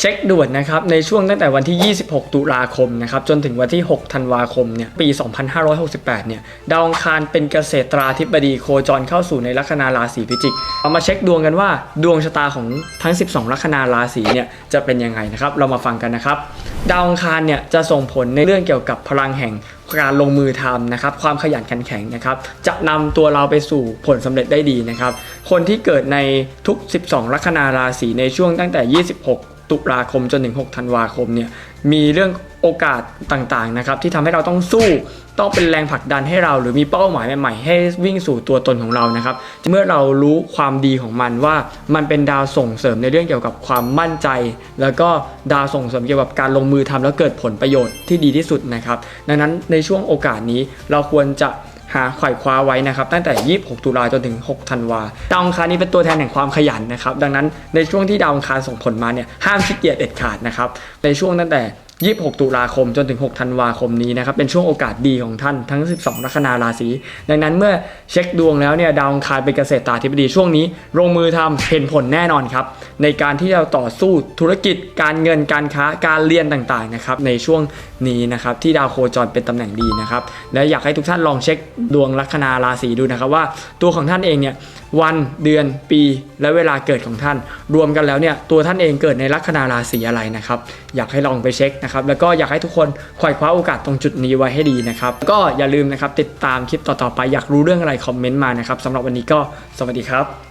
เช็คด่วนนะครับในช่วงตั้งแต่วันที่ 26 ตุลาคมนะครับจนถึงวันที่ 6 ธันวาคมเนี่ยปี 2568 เนี่ยดาวอังคารเป็นเกษตราธิบดีโคจรเข้าสู่ในลัคนาราศีพิจิกเอามาเช็คดวงกันว่าดวงชะตาของทั้ง 12 ลัคนาราศีเนี่ยจะเป็นยังไงนะครับเรามาฟังกันนะครับดาวอังคารเนี่ยจะส่งผลในเรื่องเกี่ยวกับพลังแห่งการลงมือทำนะครับความขยันขันแข็งนะครับจะนำตัวเราไปสู่ผลสำเร็จได้ดีนะครับคนที่เกิดในทุก 12 ลัคนาราศีในช่วงตั้งแต่ 26 ตุลาคมจนถึง 6 ธันวาคมเนี่ยมีเรื่องโอกาสต่างๆนะครับที่ทำให้เราต้องสู้ต้องเป็นแรงผลักดันให้เรา หรือมีเป้าหมายใหม่ๆ ให้วิ่งสู่ตัวตนของเรานะครับเมื่อเรารู้ความดีของมันว่ามันเป็นดาวส่งเสริมในเรื่องเกี่ยวกับความมั่นใจ แล้วก็ดาวส่งเสริมเกี่ยวกับการลงมือทำแล้วเกิดผลประโยชน์ที่ดีที่สุดนะครับดังนั้นในช่วงโอกาสนี้เราควรจะ หาไขว่คว้าไว้นะครับตั้งแต่ 26 ตุลาจนถึง 6 ธันวาดาวองคารนี้เป็นตัวแทนแห่งความขยันนะครับดังนั้นในช่วงที่ดาวองคารส่งผลมาเนี่ยห้ามขี้เกียจเด็ดขาดนะครับในช่วงตั้งแต่ 26 ตุลาคมจนถึง 6 ธันวาคมนี้นะครับ เป็นช่วงโอกาสดีของท่านทั้ง 12 ลัคนาราศี ดังนั้นเมื่อเช็คดวงแล้วเนี่ยดาวองคารเป็นเกษตรตาธิบดีช่วงนี้ลงมือทำเห็นผลแน่นอนครับ ในการที่เราต่อสู้ธุรกิจการเงินการค้าการเรียนต่างๆนะครับในช่วงนี้นะครับที่ดาวโคจรเป็นตำแหน่งดีนะครับและอยากให้ทุกท่านลองเช็คดวงลัคนาราศีดูนะครับว่าตัวของท่านเองเนี่ยวันเดือนปีและเวลาเกิดของท่าน รวมกันแล้วเนี่ยตัวท่านเองเกิดในลัคนาราศีอะไรนะครับอยากให้ลองไปเช็คนะครับแล้วก็อยากให้ทุกคนขวายคว้าโอกาสตรงจุดนี้ไว้ให้ดีนะครับก็อย่าลืมนะครับติดตามคลิปต่อๆไปอยากรู้เรื่องอะไรคอมเมนต์มานะครับสำหรับวันนี้ก็สวัสดีครับ